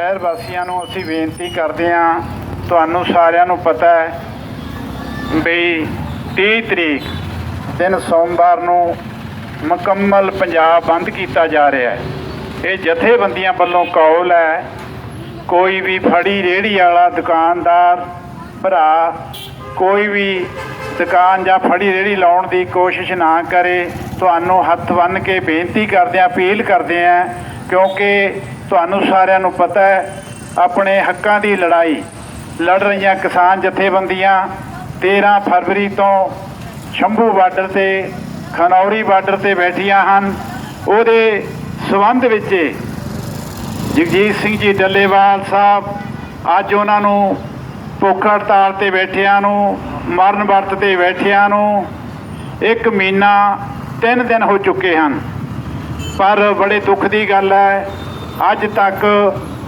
ਸ਼ਹਿਰ ਵਾਸੀਆਂ ਨੂੰ ਅਸੀਂ ਬੇਨਤੀ ਕਰਦੇ ਹਾਂ, ਤੁਹਾਨੂੰ ਸਾਰਿਆਂ ਨੂੰ ਪਤਾ ਹੈ ਵੀ 30 ਤਰੀਕ ਦਿਨ ਸੋਮਵਾਰ ਨੂੰ ਮੁਕੰਮਲ ਪੰਜਾਬ ਬੰਦ ਕੀਤਾ ਜਾ ਰਿਹਾ ਹੈ। ਇਹ ਜਥੇਬੰਦੀਆਂ ਵੱਲੋਂ ਕੌਲ ਹੈ, ਕੋਈ ਵੀ ਫੜੀ ਰੇਹੜੀ ਵਾਲਾ ਦੁਕਾਨਦਾਰ ਭਰਾ ਕੋਈ ਵੀ ਦੁਕਾਨ ਜਾਂ ਫੜੀ ਰੇਹੜੀ ਲਾਉਣ ਦੀ ਕੋਸ਼ਿਸ਼ ਨਾ ਕਰੇ, ਤੁਹਾਨੂੰ ਹੱਥ ਬੰਨ੍ਹ ਕੇ ਬੇਨਤੀ ਕਰਦੇ ਹਾਂ, ਅਪੀਲ ਕਰਦੇ ਹਾਂ, ਕਿਉਂਕਿ ਤੁਹਾਨੂੰ ਸਾਰਿਆਂ ਨੂੰ ਪਤਾ ਹੈ, ਆਪਣੇ ਹੱਕਾਂ ਦੀ ਲੜਾਈ ਲੜ ਰਹੀਆਂ ਕਿਸਾਨ ਜਥੇਬੰਦੀਆਂ 13 ਫਰਵਰੀ ਤੋਂ ਸ਼ੰਭੂ ਬਾਰਡਰ ਤੇ, ਖਨੌਰੀ ਬਾਰਡਰ ਤੇ ਬੈਠੀਆਂ ਹਨ। ਉਹਦੇ ਸਬੰਧ ਵਿੱਚ ਜਗਜੀਤ ਸਿੰਘ ਜੀ ਡੱਲੇਵਾਲ ਸਾਹਿਬ ਅੱਜ ਉਹਨਾਂ ਨੂੰ ਭੁੱਖ ਹੜਤਾਲ ਤੇ ਬੈਠਿਆਂ ਨੂੰ, ਮਰਨ ਵਰਤ ਤੇ ਬੈਠਿਆਂ ਨੂੰ, ਇੱਕ ਮਹੀਨਾ ਤਿੰਨ ਦਿਨ ਹੋ ਚੁੱਕੇ ਹਨ। ਪਰ ਬੜੇ ਦੁੱਖ ਦੀ ਗੱਲ ਹੈ, ਅੱਜ ਤੱਕ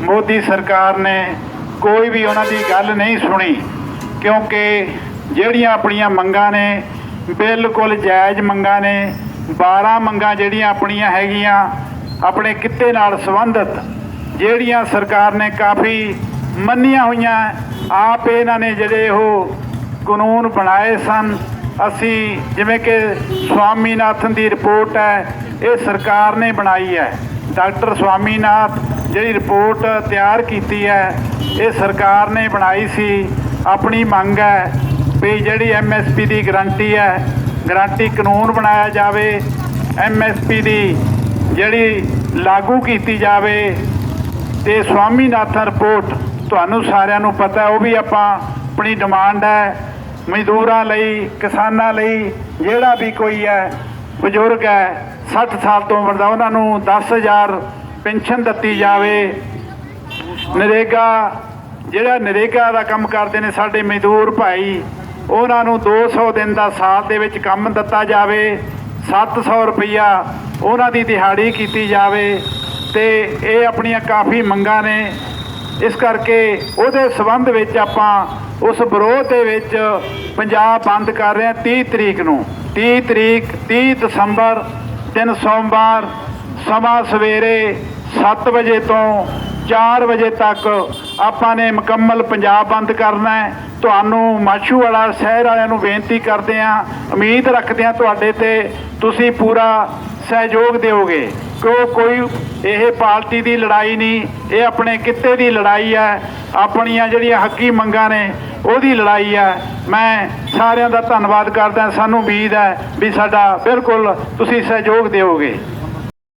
ਮੋਦੀ ਸਰਕਾਰ ਨੇ ਕੋਈ ਵੀ ਉਹਨਾਂ ਦੀ ਗੱਲ ਨਹੀਂ ਸੁਣੀ, ਕਿਉਂਕਿ ਜਿਹੜੀਆਂ ਆਪਣੀਆਂ ਮੰਗਾਂ ਨੇ, ਬਿਲਕੁਲ ਜਾਇਜ਼ ਮੰਗਾਂ ਨੇ 12 ਮੰਗਾਂ ਜਿਹੜੀਆਂ ਆਪਣੀਆਂ ਹੈਗੀਆਂ, ਆਪਣੇ ਕਿੱਤੇ ਨਾਲ ਸੰਬੰਧਿਤ, ਜਿਹੜੀਆਂ ਸਰਕਾਰ ਨੇ ਕਾਫੀ ਮੰਨੀਆਂ ਹੋਈਆਂ ਆਪ ਇਹਨਾਂ ਨੇ ਜਿਹੜੇ ਉਹ ਕਾਨੂੰਨ ਬਣਾਏ ਸਨ, ਅਸੀਂ ਜਿਵੇਂ ਕਿ ਸਵਾਮੀਨਾਥਨ ਦੀ ਰਿਪੋਰਟ ਹੈ, ਇਹ ਸਰਕਾਰ ਨੇ ਬਣਾਈ ਹੈ। ਡਾਕਟਰ ਸਵਾਮੀਨਾਥ ਜਿਹੜੀ ਰਿਪੋਰਟ ਤਿਆਰ ਕੀਤੀ ਹੈ, ਇਹ ਸਰਕਾਰ ਨੇ ਬਣਾਈ ਸੀ। ਆਪਣੀ ਮੰਗ ਹੈ ਵੀ ਜਿਹੜੀ ਐਮਐਸਪੀ ਦੀ ਗਰੰਟੀ ਹੈ, ਗਰੰਟੀ ਕਾਨੂੰਨ ਬਣਾਇਆ ਜਾਵੇ। ਐਮਐਸਪੀ ਦੀ ਜਿਹੜੀ ਲਾਗੂ ਕੀਤੀ ਜਾਵੇ, ਤੇ ਸਵਾਮੀਨਾਥਨ ਰਿਪੋਰਟ ਤੁਹਾਨੂੰ ਸਾਰਿਆਂ ਨੂੰ ਪਤਾ ਉਹ ਵੀ ਆਪਾਂ ਆਪਣੀ ਡਿਮਾਂਡ ਹੈ, ਮਜ਼ਦੂਰਾਂ ਲਈ, ਕਿਸਾਨਾਂ ਲਈ, ਜਿਹੜਾ ਵੀ ਕੋਈ ਹੈ, ਬਜ਼ੁਰਗ ਹੈ 60 ਸਾਲ ਤੋਂ ਉਮਰ ਦਾ, ਉਹਨਾਂ ਨੂੰ 10000 ਪੈਨਸ਼ਨ ਦਿੱਤੀ ਜਾਵੇ। ਨਰੇਗਾ, ਜਿਹੜਾ ਨਰੇਗਾ ਦਾ ਕੰਮ ਕਰਦੇ ਨੇ ਸਾਡੇ ਮਜ਼ਦੂਰ ਭਾਈ, ਉਹਨਾਂ ਨੂੰ 200 ਦਿਨ ਦਾ ਸਾਲ ਦੇ ਵਿੱਚ ਕੰਮ ਦਿੱਤਾ ਜਾਵੇ 700 ਰੁਪਈਆ ਉਹਨਾਂ ਦੀ ਦਿਹਾੜੀ ਕੀਤੀ ਜਾਵੇ, ਤੇ ਇਹ ਆਪਣੀਆਂ ਕਾਫੀ ਮੰਗਾਂ ਨੇ। ਇਸ ਕਰਕੇ ਉਹਦੇ ਸਬੰਧ ਵਿੱਚ ਆਪਾਂ ਉਸ ਵਿਰੋਧ ਦੇ ਵਿੱਚ ਪੰਜਾਬ ਬੰਦ ਕਰ ਰਹੇ ਹਾਂ 30 ਤਰੀਕ ਨੂੰ। 30 ਤਰੀਕ 30 ਦਸੰਬਰ, ਦਿਨ ਸੋਮਵਾਰ, ਸਮਾਂ ਸਵੇਰੇ 7 ਵਜੇ ਤੋਂ 4 ਵਜੇ ਤੱਕ ਆਪਾਂ ਨੇ ਮੁਕੰਮਲ ਪੰਜਾਬ ਬੰਦ ਕਰਨਾ ਹੈ। ਤੁਹਾਨੂੰ ਮਾਛੂ ਵਾਲਾ ਸ਼ਹਿਰ ਵਾਲਿਆਂ ਨੂੰ ਬੇਨਤੀ ਕਰਦੇ ਹਾਂ, ਉਮੀਦ ਰੱਖਦੇ ਹਾਂ ਤੁਹਾਡੇ ਤੇ ਤੁਸੀਂ ਪੂਰਾ ਸਹਿਯੋਗ ਦਿਓਗੇ। ਕਿਉਂ? ਕੋਈ ਇਹ ਪਾਰਟੀ ਦੀ ਲੜਾਈ ਨਹੀਂ, ਇਹ ਆਪਣੇ ਕਿੱਤੇ ਦੀ ਲੜਾਈ ਹੈ। ਆਪਣੀਆਂ ਜਿਹੜੀਆਂ ਹੱਕੀ ਮੰਗਾਂ ਨੇ, ਉਹਦੀ ਲੜਾਈ ਹੈ। ਮੈਂ ਸਾਰਿਆਂ ਦਾ ਧੰਨਵਾਦ ਕਰਦਾ। ਸਾਨੂੰ ਉਮੀਦ ਹੈ ਵੀ ਸਾਡਾ ਬਿਲਕੁਲ ਤੁਸੀਂ ਸਹਿਯੋਗ ਦਿਓਗੇ।